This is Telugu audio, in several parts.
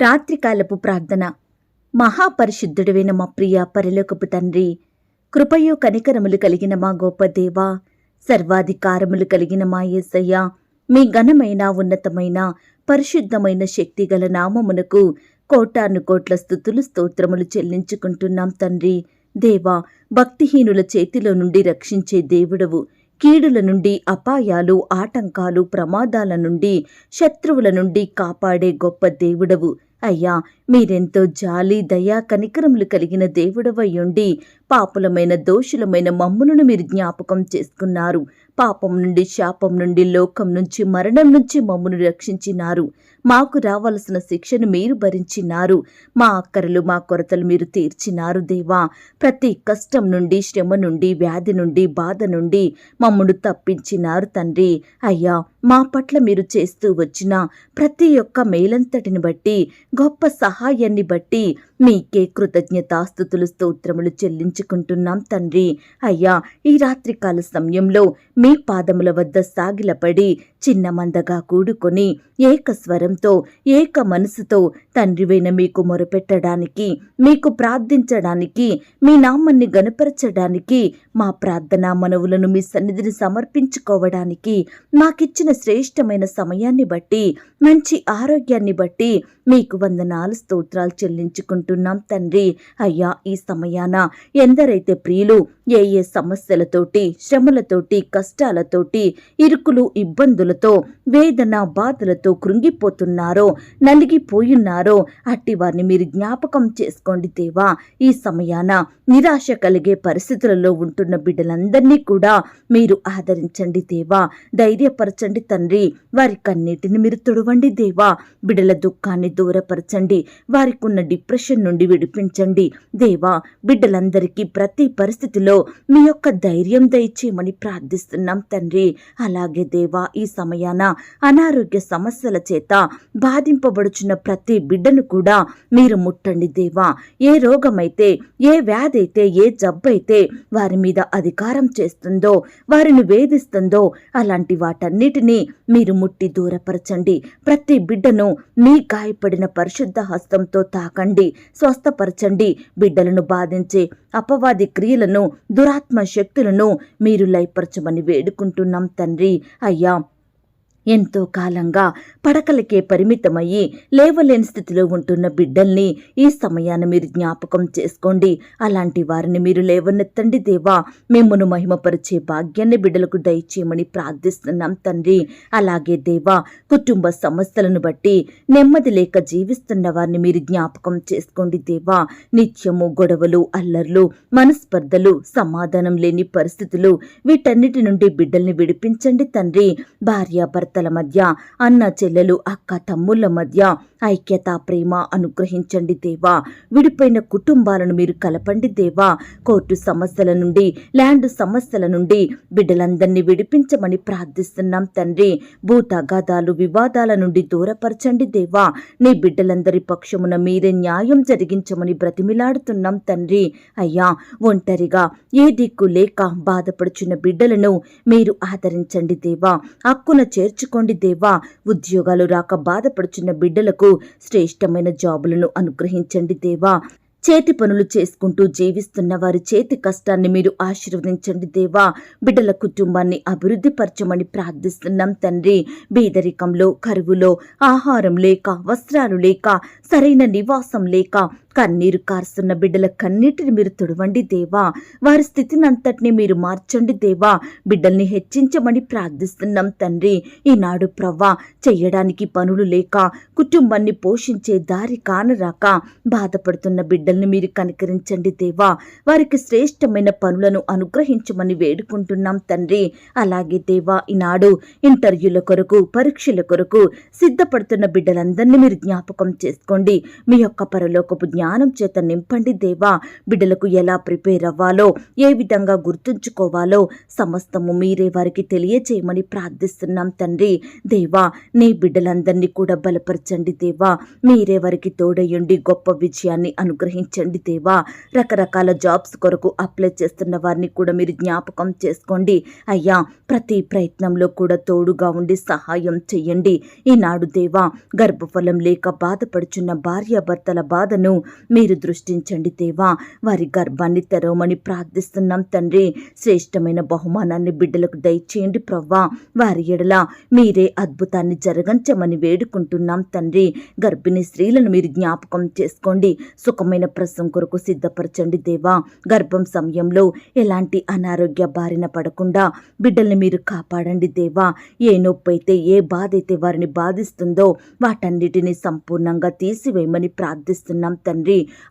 రాత్రికాలపు ప్రార్థన. మహాపరిశుద్ధుడైన మా ప్రియ పరలోకపు తండ్రి కృపయో కనికరములు కలిగిన మా గొప్ప దేవా సర్వాధికారములు కలిగిన మా యేసయ్య మీ ఘనమైన ఉన్నతమైన పరిశుద్ధమైన శక్తిగల నామమునకు కోటాను కోట్ల స్థుతులు స్తోత్రములు చెల్లించుకుంటున్నాం తండ్రి. దేవా భక్తిహీనుల చేతిలో నుండి రక్షించే దేవుడవు కీడుల నుండి అపాయాలు ఆటంకాలు ప్రమాదాల నుండి శత్రువుల నుండి కాపాడే గొప్ప దేవుడవు అయ్యా మీరెంతో జాలి దయా కనికరములు కలిగిన దేవుడవయ్యుండి పాపులమైన దోషులమైన మమ్ములను మీరు జ్ఞాపకం చేసుకున్నారు. పాపం నుండి శాపం నుండి లోకం నుంచి మరణం నుంచి మమ్మను రక్షించినారు. మాకు రావలసిన శిక్షను మీరు భరించినారు. మా అక్కరలు మా కొరతలు మీరు తీర్చినారు దేవా. ప్రతి కష్టం నుండి శ్రమ నుండి వ్యాధి నుండి బాధ నుండి మమ్మను తప్పించినారు తండ్రి. అయ్యా మా పట్ల మీరు చేస్తూ వచ్చిన ప్రతి ఒక్క మేలంతటిని బట్టి గొప్ప సహాయాన్ని బట్టి మీకే కృతజ్ఞతాస్థుతులు స్తోత్రములు చెల్లించుకుంటున్నాం తండ్రి. అయ్యా ఈ రాత్రికాల సమయంలో మీ పాదముల వద్ద సాగిలపడి చిన్న మందగా కూడుకొని ఏక స్వరంతో ఏక మనసుతో తండ్రివైన మీకు మొరపెట్టడానికి మీకు ప్రార్థించడానికి మీ నామాన్ని గనపరచడానికి మా ప్రార్థనా మనవులను మీ సన్నిధిని సమర్పించుకోవడానికి మాకిచ్చిన శ్రేష్టమైన సమయాన్ని బట్టి మంచి ఆరోగ్యాన్ని బట్టి మీకు వందనాలు స్తోత్రాలు చెల్లించుకుంటున్నాం తండ్రి. అయ్యా ఈ సమయాన ఎందరైతే ప్రియులు ఏ ఏ సమస్యలతోటి శ్రమలతోటి కష్టాలతోటి ఇరుకులు ఇబ్బందులతో వేదన బాధలతో కృంగిపోతున్నారో నలిగిపోయున్నారో అట్టి వారిని మీరు జ్ఞాపకం చేసుకోండి దేవా. ఈ సమయాన నిరాశ కలిగే పరిస్థితులలో ఉంటున్న బిడ్డలందరినీ కూడా మీరు ఆదరించండి దేవా. ధైర్యపరచండి తండ్రి. వారి కన్నీటిని మీరు తొడవండి దేవా. బిడ్డల దుఃఖాన్ని దూరపరచండి. వారికి ఉన్న డిప్రెషన్ నుండి విడిపించండి. దేవా బిడ్డలందరికీ ప్రతి పరిస్థితిలో మీ యొక్క ధైర్యం దయచేయమని ప్రార్థిస్తున్నాం తండ్రి అలాగే దేవా ఈ సమయాన అనారోగ్య సమస్యల చేత బాధింపబడుచున్న ప్రతి బిడ్డను కూడా మీరు ముట్టండి దేవా. ఏ రోగమైతే ఏ వ్యాధైతే ఏ జబ్బైతే వారి మీద అధికారం చేస్తుందో వారిని వేధిస్తుందో అలాంటి వాటన్నిటినీ మీరు ముట్టి దూరపరచండి. ప్రతి బిడ్డను మీ గాయపడిన పరిశుద్ధ హస్తంతో తాకండి స్వస్థపరచండి. బిడ్డలను బాధించే అపవాది క్రియలను దురాత్మ శక్తులను మీరు లయపరచమని వేడుకుంటున్నాం తండ్రి. అయ్యా ఎంతో కాలంగా పడకలకే పరిమితమయ్యి లేవలేని స్థితిలో ఉంటున్న బిడ్డల్ని ఈ సమయాన్ని మీరు జ్ఞాపకం చేసుకోండి. అలాంటి వారిని మీరు లేవనెత్తండి దేవా. మిమ్మను మహిమపరిచే భాగ్యాన్ని బిడ్డలకు దయచేయమని ప్రార్థిస్తున్నాం తండ్రి. అలాగే దేవా కుటుంబ సమస్యలను బట్టి నెమ్మది లేక జీవిస్తున్న వారిని మీరు జ్ఞాపకం చేసుకోండి దేవా. నిత్యము గొడవలు అల్లర్లు మనస్పర్ధలు సమాధానం లేని పరిస్థితులు వీటన్నిటి నుండి బిడ్డల్ని విడిపించండి తండ్రి. భార్యాభర్త భర్తల మధ్య అన్న చెల్లెలు అక్క తమ్ముళ్ళ మధ్య ఐక్యత ప్రేమ అనుగ్రహించండి దేవా. విడిపోయిన కుటుంబాలను మీరు కలపండి దేవా. కోర్టు సమస్యల నుండి ల్యాండ్ సమస్యల నుండి బిడ్డలందరినీ విడిపించమని ప్రార్థిస్తున్నాం తండ్రి. భూతగాదాలు వివాదాల నుండి దూరపరచండి దేవా. నీ బిడ్డలందరి పక్షమున మీరే న్యాయం జరిగించమని బ్రతిమిలాడుతున్నాం తండ్రి. అయ్యా ఒంటరిగా ఏ దిక్కు లేక బాధపడుచున్న బిడ్డలను మీరు ఆదరించండి దేవా. హక్కున చేర్చుకోండి దేవా. ఉద్యోగాలు రాక బాధపడుచున్న బిడ్డలకు శ్రేష్టమైన జాబులను అనుగ్రహించండి దేవా. చేతి పనులు చేసుకుంటూ జీవిస్తున్న వారి చేతి కష్టాన్ని మీరు ఆశీర్వదించండి దేవా. బిడ్డల కుటుంబాన్ని అభివృద్ధి పరచమని ప్రార్థిస్తున్నాం తండ్రి. బీదరికంలో కరువులో ఆహారం లేక వస్త్రాలు లేక సరైన నివాసం లేక కన్నీరు కారుస్తున్న బిడ్డల కన్నీటిని మీరు తుడవండి దేవా. వారి స్థితిని అంతటిని మీరు మార్చండి దేవా. బిడ్డల్ని హెచ్చించమని ప్రార్థిస్తున్నాం తండ్రి. ఈనాడు ప్రవ్వా చెయ్యడానికి పనులు లేక కుటుంబాన్ని పోషించే దారి కానరాక బాధపడుతున్న బిడ్డల్ని మీరు కనికరించండి దేవా. వారికి శ్రేష్టమైన పనులను అనుగ్రహించమని వేడుకుంటున్నాం తండ్రి. అలాగే దేవా ఈనాడు ఇంటర్వ్యూల కొరకు పరీక్షల కొరకు సిద్ధపడుతున్న బిడ్డలందరినీ మీరు జ్ఞాపకం చేసుకోండి. మీ యొక్క పరలోకపు జ్ఞానం చేత నింపండి దేవా. బిడ్డలకు ఎలా ప్రిపేర్ అవ్వాలో ఏ విధంగా గుర్తుంచుకోవాలో సమస్తము మీరే వారికి తెలియచేయమని ప్రార్థిస్తున్నాం తండ్రి. దేవా నీ బిడ్డలందరినీ కూడా బలపరచండి దేవా. మీరే వారికి తోడయ్యండి గొప్ప విజయాన్ని అనుగ్రహించండి దేవా. రకరకాల జాబ్స్ కొరకు అప్లై చేస్తున్న వారిని కూడా మీరు జ్ఞాపకం చేసుకోండి. అయ్యా ప్రతి ప్రయత్నంలో కూడా తోడుగా ఉండి సహాయం చెయ్యండి. ఈనాడు దేవా గర్భఫలం లేక బాధపడుచున్న భార్యాభర్తల బాధను మీరు దృష్టించండి దేవా వారి గర్భాన్ని తెరవమని ప్రార్థిస్తున్నాం తండ్రి. శ్రేష్టమైన బహుమానాన్ని బిడ్డలకు దయచేయండి ప్రవ్వా. వారి ఎడల మీరే అద్భుతాన్ని జరగంచమని వేడుకుంటున్నాం తండ్రి. గర్భిణీ స్త్రీలను మీరు జ్ఞాపకం చేసుకోండి. సుఖమైన ప్రసం కొరకు సిద్ధపరచండి దేవా. గర్భం సమయంలో ఎలాంటి అనారోగ్య బారిన పడకుండా బిడ్డల్ని మీరు కాపాడండి దేవా. ఏ నొప్పి అయితే ఏ బాధ అయితే వారిని బాధిస్తుందో వాటన్నిటిని సంపూర్ణంగా తీసివేయమని ప్రార్థిస్తున్నాం తండ్రి.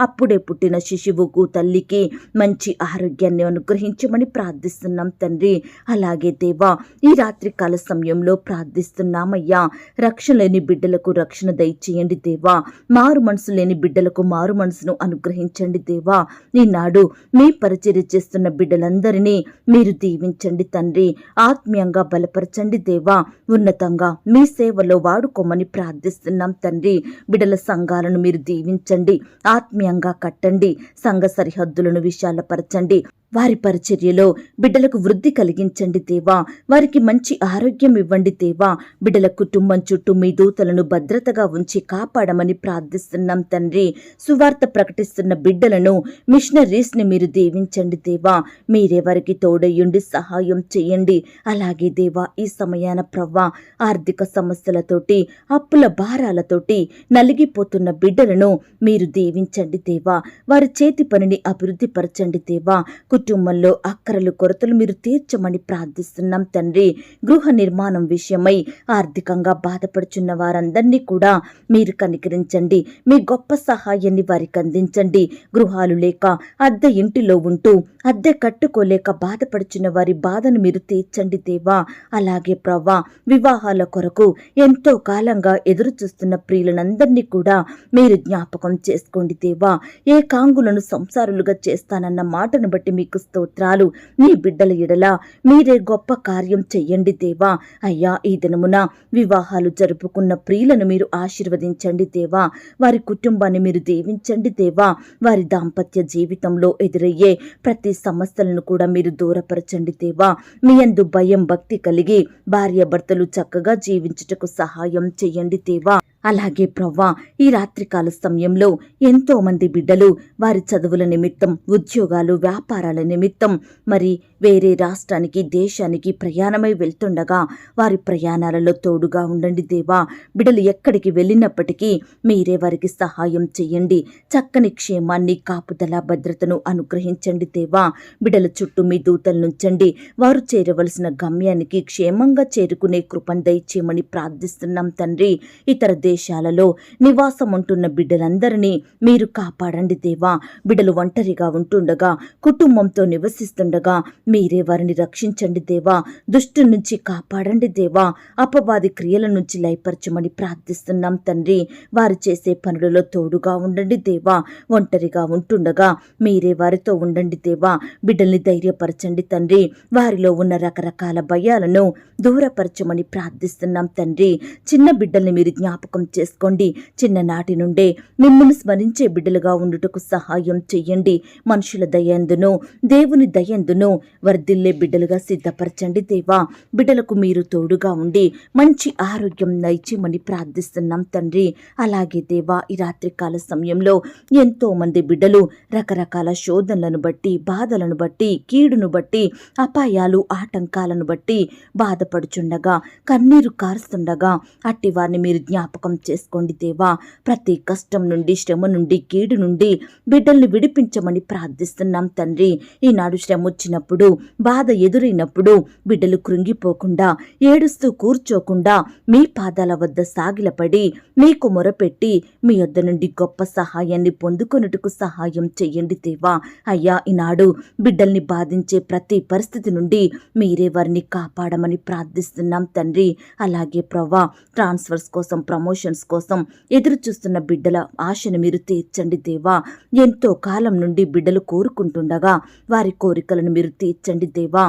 అప్పుడే పుట్టిన శిశువుకు తల్లికి మంచి ఆరోగ్యాన్ని అనుగ్రహించమని ప్రార్థిస్తున్నాం తండ్రి. అలాగే దేవా ఈ రాత్రికాల సమయంలో ప్రార్థిస్తున్నామయ్యా. రక్షణ లేని బిడ్డలకు రక్షణ దయచేయండి దేవా. మారు మనసు లేని బిడ్డలకు మారు మనసును అనుగ్రహించండి దేవా. ఈనాడు మీ పరిచర్య చేస్తున్న బిడ్డలందరినీ మీరు దీవించండి తండ్రి. ఆత్మీయంగా బలపరచండి దేవా. ఉన్నతంగా మీ సేవలో వాడుకోమని ప్రార్థిస్తున్నాం తండ్రి. బిడ్డల సంఘాలను మీరు దీవించండి. ఆత్మీయంగా కట్టండి. సంఘ సరిహద్దులను విశాలపరచండి. వారి పరిచర్యలో బిడ్డలకు వృద్ధి కలిగించండి దేవా. వారికి మంచి ఆరోగ్యం ఇవ్వండి దేవా. బిడ్డల కుటుంబం చుట్టూ మీ దూతలను భద్రతగా ఉంచి కాపాడమని ప్రార్థిస్తున్నాం తండ్రి. సువార్త ప్రకటిస్తున్న బిడ్డలను మిషనరీస్ని మీరు దీవించండి దేవా. మీరే వారికి తోడయ్యుండి సహాయం చేయండి. అలాగే దేవా ఈ సమయాన ప్రవ్వా ఆర్థిక సమస్యలతోటి అప్పుల భారాలతోటి నలిగిపోతున్న బిడ్డలను మీరు దీవించండి దేవా. వారి చేతి పనిని అభివృద్ధి పరచండి దేవా. కుటుంబంలో అక్కరలు కొరతలు మీరు తీర్చమని ప్రార్థిస్తున్నాం తండ్రి. గృహ నిర్మాణం విషయమై ఆర్థికంగా బాధపడుచున్న వారందరినీ కూడా మీరు కనికరించండి. మీ గొప్ప సహాయాన్ని వారికి అందించండి. గృహాలు లేక అద్దె ఇంటిలో ఉంటూ అద్దె కట్టుకోలేక బాధపడుచున్న వారి బాధను మీరు తీర్చండి దేవా. అలాగే ప్రవ్వా వివాహాల కొరకు ఎంతో కాలంగా ఎదురు చూస్తున్న ప్రియులనందరినీ కూడా మీరు జ్ఞాపకం చేసుకోండి దేవా. ఏ కాంగులను సంసారులుగా చేస్తానన్న మాటను బట్టి మీకు స్తోత్రాలు. నీ బిడ్డల ఎడల మీరే గొప్ప కార్యం చెయ్యండి దేవా. అయ్యా ఈ దినమున వివాహాలు జరుపుకున్న ప్రియులను మీరు ఆశీర్వదించండి దేవా. వారి కుటుంబాన్ని మీరు దీవించండి దేవా. వారి దాంపత్య జీవితంలో ఎదురయ్యే ప్రతి సమస్యలను కూడా మీరు దూరపరచండి దేవా. మీ అందు భయం భక్తి కలిగి భార్యాభర్తలు చక్కగా జీవించుటకు సహాయం చెయ్యండి దేవా. అలాగే ప్రవ్వా ఈ రాత్రికాల సమయంలో ఎంతో మంది బిడ్డలు వారి చదువుల నిమిత్తం ఉద్యోగాలు వ్యాపారాల నిమిత్తం మరి వేరే రాష్ట్రానికి దేశానికి ప్రయాణమై వెళ్తుండగా వారి ప్రయాణాలలో తోడుగా ఉండండి దేవా. బిడ్డలు ఎక్కడికి వెళ్ళినప్పటికీ మీరే వారికి సహాయం చేయండి. చక్కని క్షేమాన్ని కాపుదల భద్రతను అనుగ్రహించండి దేవా. బిడ్డల చుట్టూ మీ దూతలు నుంచండి. వారు చేరవలసిన గమ్యానికి క్షేమంగా చేరుకునే కృపను దయచేయమని ప్రార్థిస్తున్నాం తండ్రి. ఇతర దేశ నివాసం ఉంటున్న బిడ్డలందరినీ మీరు కాపాడండి దేవా. బిడ్డలు ఒంటరిగా ఉంటుండగా కుటుంబంతో నివసిస్తుండగా మీరే వారిని రక్షించండి దేవా. దుష్టు నుంచి కాపాడండి దేవా. అపవాది క్రియల నుంచి లయపరచమని ప్రార్థిస్తున్నాం తండ్రి. వారు చేసే పనులలో తోడుగా ఉండండి దేవా. ఒంటరిగా ఉంటుండగా మీరే వారితో ఉండండి దేవా. బిడ్డల్ని ధైర్యపరచండి తండ్రి. వారిలో ఉన్న రకరకాల భయాలను దూరపరచమని ప్రార్థిస్తున్నాం తండ్రి. చిన్న బిడ్డల్ని మీరు జ్ఞాపకం చేసుకోండి. చిన్ననాటి నుండే మిమ్మల్ని స్మరించే బిడ్డలుగా ఉండుటకు సహాయం చెయ్యండి. మనుషుల దయందును దేవుని దయందును వర్ధిల్లే బిడ్డలుగా సిద్ధపరచండి దేవా. బిడ్డలకు మీరు తోడుగా ఉండి మంచి ఆరోగ్యం నైచేమని ప్రార్థిస్తున్నాం తండ్రి. అలాగే దేవా ఈ రాత్రికాల సమయంలో ఎంతో మంది బిడ్డలు రకరకాల శోధనలను బట్టి బాధలను బట్టి కీడును బట్టి అపాయాలు ఆటంకాలను బట్టి బాధపడుచుండగా కన్నీరు కారుస్తుండగా అట్టి వారిని మీరు జ్ఞాపకం చేసుకోండి దేవా. ప్రతి కష్టం నుండి శ్రమ నుండి కీడు నుండి బిడ్డల్ని విడిపించమని ప్రార్థిస్తున్నాం తండ్రి. ఈనాడు శ్రమ వచ్చినప్పుడు బాధ ఎదురైనప్పుడు బిడ్డలు కృంగిపోకుండా ఏడుస్తూ కూర్చోకుండా మీ పాదాల వద్ద సాగిలపడి మీకు మొరపెట్టి మీ వద్ద నుండి గొప్ప సహాయాన్ని పొందుకొనుటకు సహాయం చెయ్యండి దేవా. అయ్యా ఈనాడు బిడ్డల్ని బాధించే ప్రతి పరిస్థితి నుండి మీరే వారిని కాపాడమని ప్రార్థిస్తున్నాం తండ్రి. అలాగే ప్రవ్వా ట్రాన్స్ఫర్స్ కోసం ప్రమోషన్ ప్రమోషన్స్ కోసం ఎదురుచూస్తున్న బిడ్డల ఆశను మీరు తీర్చండి దేవా. ఎంతో కాలం నుండి బిడ్డలు కోరుకుంటుండగా వారి కోరికలను మీరు తీర్చండి దేవా.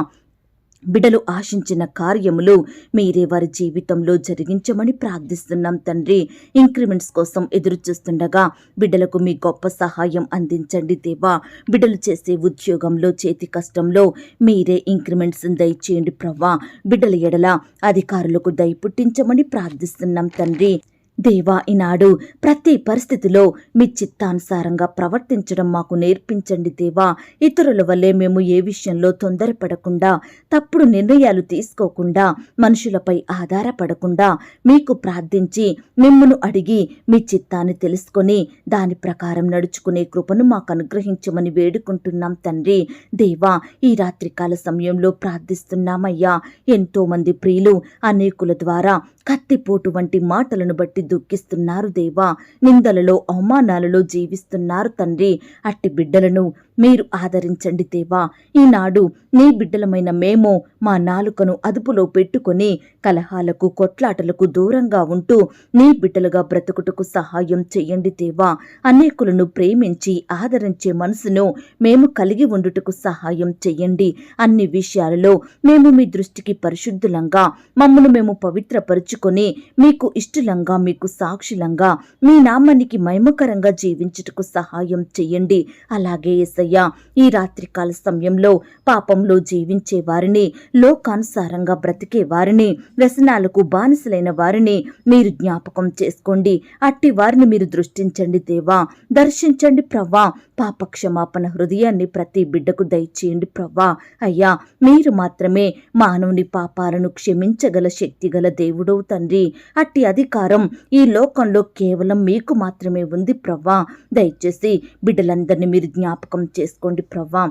బిడ్డలు ఆశించిన కార్యములు మీరే వారి జీవితంలో జరిగించమని ప్రార్థిస్తున్నాం తండ్రి. ఇంక్రిమెంట్స్ కోసం ఎదురు చూస్తుండగా బిడ్డలకు మీ గొప్ప సహాయం అందించండి దేవా. బిడ్డలు చేసే ఉద్యోగంలో చేతి కష్టంలో మీరే ఇంక్రిమెంట్స్ దయచేయండి ప్రవ్వా. బిడ్డల ఎడల అధికారులకు దయ పుట్టించమని ప్రార్థిస్తున్నాం తండ్రి. దేవా ఈనాడు ప్రతి పరిస్థితిలో మీ చిత్తానుసారంగా ప్రవర్తించడం మాకు నేర్పించండి దేవా. ఇతరుల వల్లే మేము ఏ విషయంలో తొందరపడకుండా తప్పుడు నిర్ణయాలు తీసుకోకుండా మనుషులపై ఆధారపడకుండా మీకు ప్రార్థించి మిమ్మను అడిగి మీ చిత్తాన్ని తెలుసుకొని దాని ప్రకారం నడుచుకునే కృపను మాకు అనుగ్రహించమని వేడుకుంటున్నాం తండ్రి. దేవా ఈ రాత్రికాల సమయంలో ప్రార్థిస్తున్నామయ్యా. ఎంతో మంది ప్రియులు అనేకుల ద్వారా కత్తిపోటు వంటి మాటలను బట్టి దుఃఖిస్తున్నారు దేవా. నిందలలో అవమానాలలో జీవిస్తున్నారు తండ్రి. అట్టి బిడ్డలను మీరు ఆదరించండి దేవా. ఈనాడు నీ బిడ్డలమైన మేము మా నాలుకను అదుపులో పెట్టుకొని కలహాలకు కొట్లాటలకు దూరంగా ఉంటూ నీ బిడ్డలుగా బ్రతుకుటకు సహాయం చెయ్యండి దేవా. అనేకులను ప్రేమించి ఆదరించే మనసును మేము కలిగి ఉండుటకు సహాయం చెయ్యండి అన్ని విషయాలలో మేము మీ దృష్టికి పరిశుద్ధులంగా మమ్మను మేము పవిత్రపరుచుకొని మీకు ఇష్టలంగా మీకు సాక్షులంగా మీ నామానికి మహిమకరంగా జీవించుటకు సహాయం చెయ్యండి అలాగే ఎసయ్యా ఈ రాత్రికాల సమయంలో పాపంలో జీవించే వారిని లోకానుసారంగా బ్రతికే వారిని వ్యసనాలకు బానిసలైన వారిని మీరు జ్ఞాపకం చేసుకోండి. అట్టి వారిని మీరు దృష్టించండి దేవా. దర్శించండి ప్రవ్వా. పాపక్షమాపణ హృదయాన్ని ప్రతి బిడ్డకు దయచేయండి ప్రవ్వా. అయ్యా మీరు మాత్రమే మానవుని పాపాలను క్షమించగల శక్తిగల దేవుడవు తండ్రి. అట్టి అధికారం ఈ లోకంలో కేవలం మీకు మాత్రమే ఉంది ప్రవ్వా. దయచేసి బిడ్డలందరినీ మీరు జ్ఞాపకం చేసుకోండి ప్రవ్వా.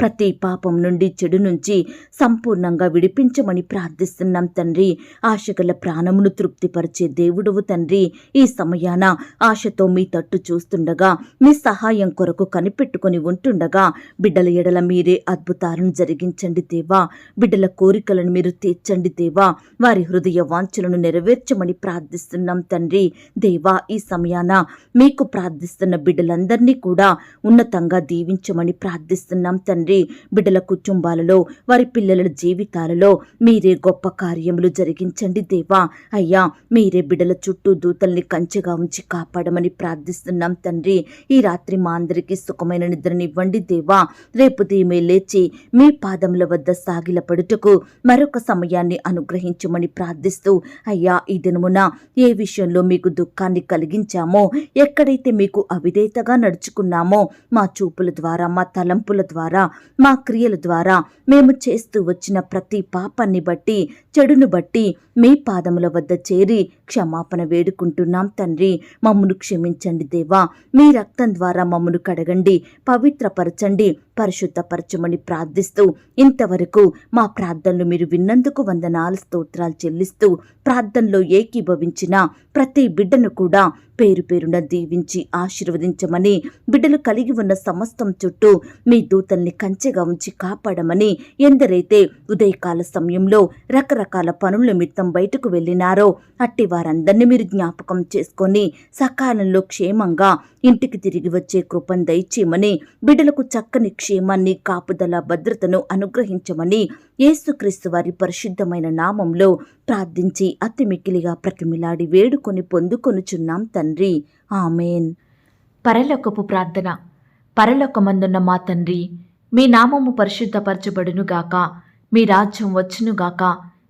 ప్రతి పాపం నుండి చెడు నుంచి సంపూర్ణంగా విడిపించమని ప్రార్థిస్తున్నాం తండ్రి. ఆశగల ప్రాణమును తృప్తిపరిచే దేవుడవు తండ్రి. ఈ సమయాన ఆశతో మీ తట్టు చూస్తుండగా మీ సహాయం కొరకు కనిపెట్టుకుని ఉంటుండగా బిడ్డల ఎడల మీరే అద్భుతాలను జరిగించండి దేవా. బిడ్డల కోరికలను మీరు తీర్చండి దేవా. వారి హృదయ వాంఛలను నెరవేర్చమని ప్రార్థిస్తున్నాం తండ్రి. దేవా ఈ సమయాన మీకు ప్రార్థిస్తున్న బిడ్డలందరినీ కూడా ఉన్నతంగా దీవించమని ప్రార్థిస్తున్నాం తండ్రి. తండ్రి బిడ్డల కుటుంబాలలో వారి పిల్లల జీవితాలలో మీరే గొప్ప కార్యములు జరిగించండి దేవా. అయ్యా మీరే బిడ్డల చుట్టూ దూతల్ని కంచెగా ఉంచి కాపాడమని ప్రార్థిస్తున్నాం తండ్రి. ఈ రాత్రి మా అందరికీ సుఖమైన నిద్రనివ్వండి దేవా. రేపు దీమే లేచి మీ పాదముల వద్ద సాగిలపడుటకు మరొక సమయాన్ని అనుగ్రహించమని ప్రార్థిస్తూ అయ్యా ఈ దినమున ఏ విషయంలో మీకు దుఃఖాన్ని కలిగించామో ఎక్కడైతే మీకు అవిధేతగా నడుచుకున్నామో మా చూపుల ద్వారా మా తలంపుల ద్వారా మా క్రియల ద్వారా మేము చేస్తూ వచ్చిన ప్రతి పాపాన్ని బట్టి చెడును బట్టి మీ పాదముల వద్ద చేరి క్షమాపణ వేడుకుంటున్నాం తండ్రి. మమ్మను క్షమించండి దేవా. మీ రక్తం ద్వారా మమ్మను కడగండి పవిత్రపరచండి పరిశుద్ధపరచమని ప్రార్థిస్తూ ఇంతవరకు మా ప్రార్థనలు మీరు విన్నందుకు వందనాలు స్తోత్రాలు చెల్లిస్తూ ప్రార్థనలో ఏకీభవించిన ప్రతి బిడ్డను కూడా పేరు పేరున దీవించి ఆశీర్వదించమని బిడ్డలు కలిగి ఉన్న సమస్తం చుట్టూ మీ దూతల్ని కంచెగా ఉంచి కాపాడమని ఎందరైతే ఉదయకాల సమయంలో రకరకాల పనుల నిమిత్తం బయటకు వెళ్ళినారో అట్టి వారందరినీ మీరు జ్ఞాపకం చేసుకొని సకాలంలో క్షేమంగా ఇంటికి తిరిగి వచ్చే కృపను దయచేయమని బిడ్డలకు చక్కని క్షేమాన్ని కాపుదల భద్రతను అనుగ్రహించమని యేసుక్రీస్తు వారి పరిశుద్ధమైన నామంలో ప్రార్థించి అతి మిక్కిలిగా ప్రతిమిలాడి వేడుకొని పొందుకొనుచున్నాం తండ్రి. ఆమెన్. పరలోకపు ప్రార్థన. పరలోకమందున్న మా తండ్రి మీ నామము పరిశుద్ధపరచబడునుగాక మీ రాజ్యం వచ్చునుగాక